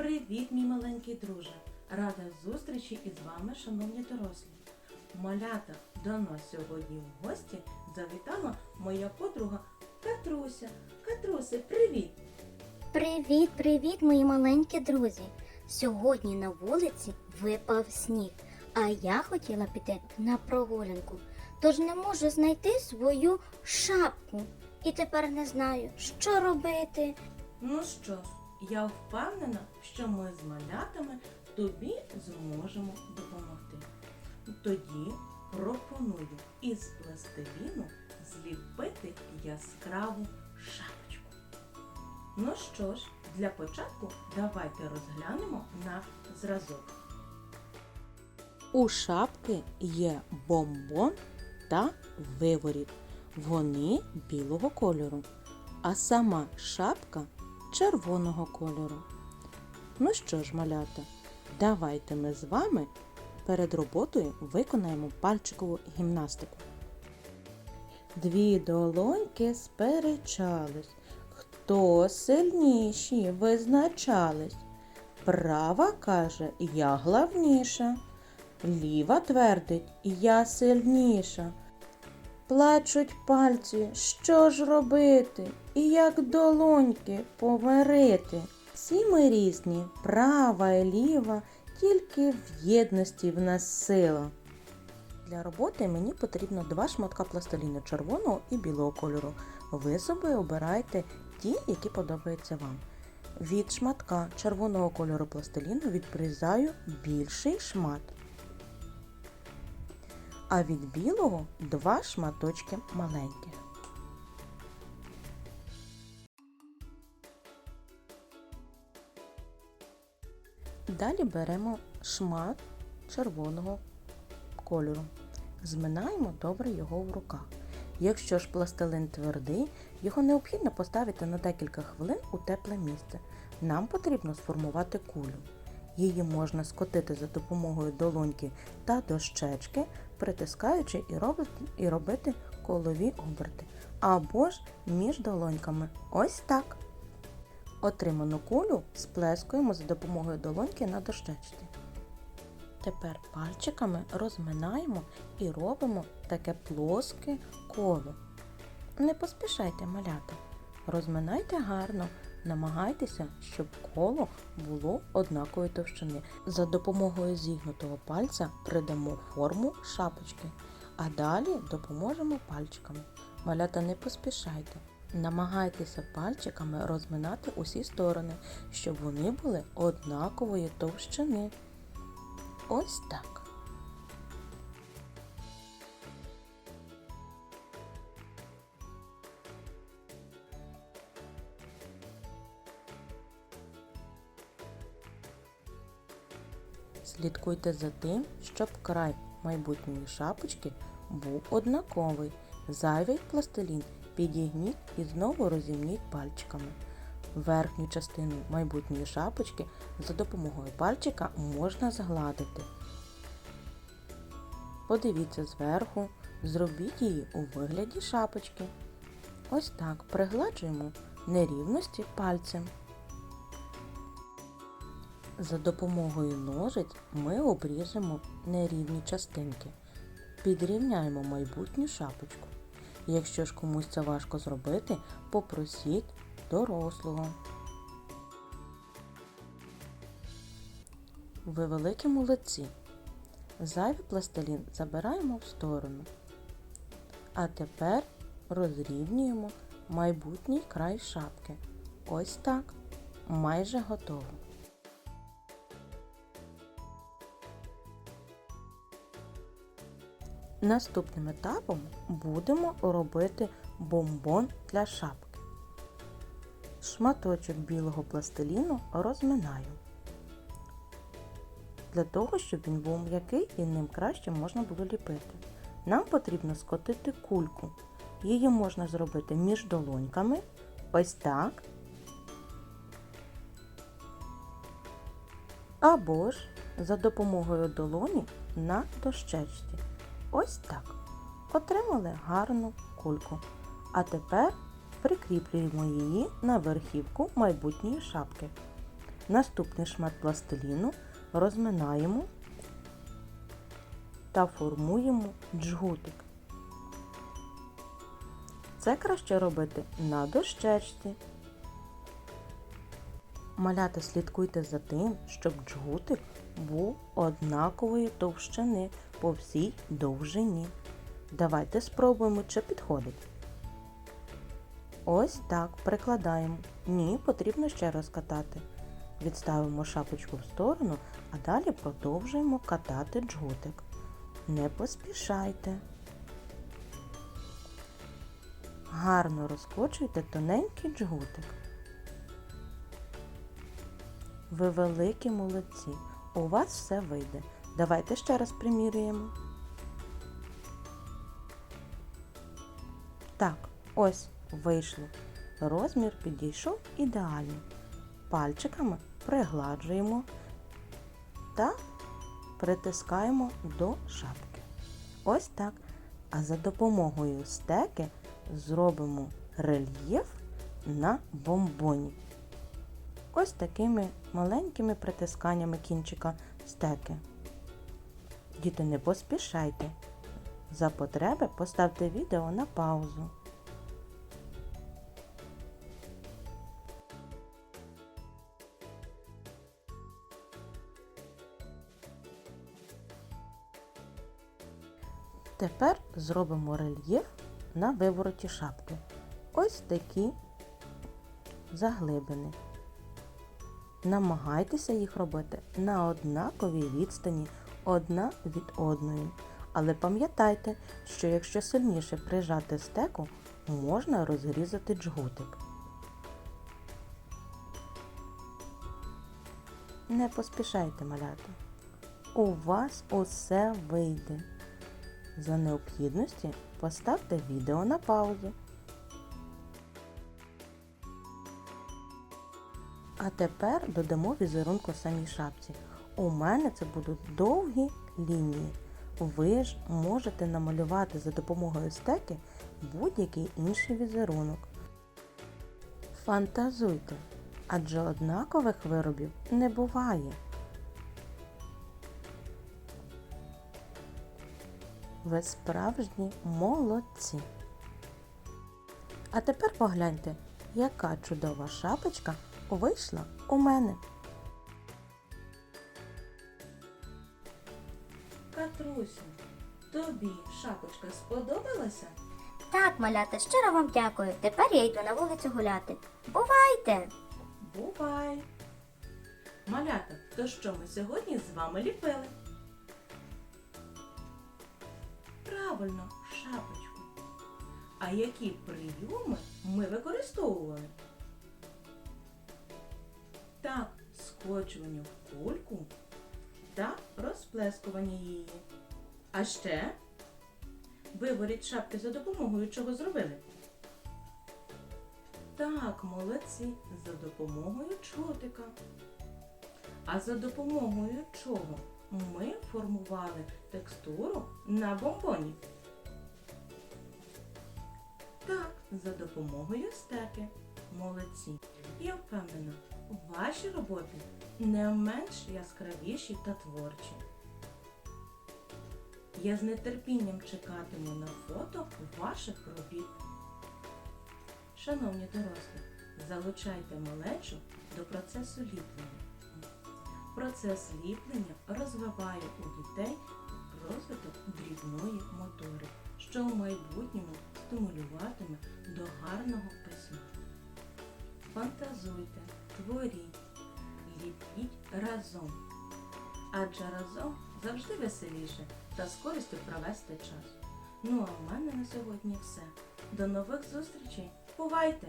Привіт, мій маленький друже! Рада зустрічі із вами, шановні дорослі. Малята до нас сьогодні в гості завітала моя подруга Катруся. Катрусе, привіт! Привіт, привіт, мої маленькі друзі! Сьогодні на вулиці випав сніг, а я хотіла піти на прогулянку, тож не можу знайти свою шапку. І тепер не знаю, що робити. Ну що ж, я впевнена, що ми з малятами тобі зможемо допомогти. Тоді пропоную із пластиліну зліпити яскраву шапочку. Ну що ж, для початку давайте розглянемо наш зразок. У шапки є бомбон та виворіт. Вони білого кольору, а сама шапка червоного кольору. Ну що ж, малята, давайте ми з вами перед роботою виконаємо пальчикову гімнастику. Дві долоньки сперечались. Хто сильніші визначались? Права каже, я главніша. Ліва твердить, я сильніша. Плачуть пальці, що ж робити? І як долоньки помирити? Всі ми різні, права і ліва, тільки в єдності в нас сила. Для роботи мені потрібно два шматка пластиліну червоного і білого кольору. Ви собі обирайте ті, які подобаються вам. Від шматка червоного кольору пластиліну відрізаю більший шмат. А від білого два шматочки маленьких. Далі беремо шмат червоного кольору. Зминаємо добре його в руках. Якщо ж пластилин твердий, його необхідно поставити на декілька хвилин у тепле місце. Нам потрібно сформувати кулю. Її можна скотити за допомогою долоньки та дощечки, притискаючи і робити, і робити колові оберти. Або ж між долоньками. Ось так. Отриману кулю сплескуємо за допомогою долоньки на дощечці. Тепер пальчиками розминаємо і робимо таке плоске коло. Не поспішайте малята. Розминайте гарно, намагайтеся, щоб коло було однакової товщини. За допомогою зігнутого пальця придамо форму шапочки, а далі допоможемо пальчиками. Малята не поспішайте. Намагайтеся пальчиками розминати усі сторони, щоб вони були однакової товщини. Ось так. Слідкуйте за тим, щоб край майбутньої шапочки був однаковий. Зайвий пластилін підігніть і знову розімніть пальчиками. Верхню частину майбутньої шапочки за допомогою пальчика можна згладити. Подивіться зверху, зробіть її у вигляді шапочки. Ось так пригладжуємо нерівності пальцем. За допомогою ножиць ми обріжемо нерівні частинки. Підрівняємо майбутню шапочку. Якщо ж комусь це важко зробити, попросіть дорослого. Ви великі молодці. Зайвий пластилін забираємо в сторону. А тепер розрівнюємо майбутній край шапки. Ось так. Майже готово. Наступним етапом будемо робити бомбон для шапки. Шматочок білого пластиліну розминаю. Для того, щоб він був м'який і ним краще можна було ліпити. Нам потрібно скотити кульку. Її можна зробити між долоньками. Ось так. Або ж за допомогою долоні на дощечці. Ось так. Отримали гарну кульку. А тепер прикріплюємо її на верхівку майбутньої шапки. Наступний шмат пластиліну розминаємо та формуємо джгутик. Це краще робити на дощечці. Малята слідкуйте за тим, щоб джгутик був однакової товщини по всій довжині. Давайте спробуємо, чи підходить. Ось так прикладаємо. Ні, потрібно ще раз катати. Відставимо шапочку в сторону, а далі продовжуємо катати джгутик. Не поспішайте. Гарно розкочуйте тоненький джгутик. Ви великі молодці. У вас все вийде. Давайте ще раз примірюємо. Так, ось вийшло. Розмір підійшов ідеально. Пальчиками пригладжуємо та притискаємо до шапки. Ось так. А за допомогою стеки зробимо рельєф на бомбоні. Ось такими маленькими притисканнями кінчика стеки. Діти, не поспішайте. За потреби поставте відео на паузу. Тепер зробимо рельєф на вивороті шапки. Ось такі заглибини. Намагайтеся їх робити на однаковій відстані одна від одної. Але пам'ятайте, що якщо сильніше прижати стеку, можна розрізати джгутик. Не поспішайте маляти. У вас усе вийде. За необхідності поставте відео на паузу. А тепер додамо візерунку самій шапці. У мене це будуть довгі лінії. Ви ж можете намалювати за допомогою стеки будь-який інший візерунок. Фантазуйте, адже однакових виробів не буває. Ви справжні молодці. А тепер погляньте, яка чудова шапочка вийшла у мене. Катрусю, тобі шапочка сподобалася? Так, малята, щиро вам дякую. Тепер я йду на вулицю гуляти. Бувайте! Бувай! Малята, то що ми сьогодні з вами ліпили? Правильно, шапочку. А які прийоми ми використовували? Так, скочування в кульку та розплескування її. А ще виворіть шапки за допомогою чого зробили? Так, молодці, за допомогою чотика. А за допомогою чого ми формували текстуру на бомбоні? Так, за допомогою стеки. Молодці. Я впевнена, ваші роботи не менш яскравіші та творчі. Я з нетерпінням чекатиму на фото ваших робіт. Шановні дорослі, залучайте малечу до процесу ліплення. Процес ліплення розвиває у дітей розвиток дрібної мотори, що у майбутньому стимулюватиме до гарного письма. Фантазуйте, творіть, ліпіть разом. Адже разом завжди веселіше та з користю провести час. Ну а в мене на сьогодні все. До нових зустрічей! Бувайте!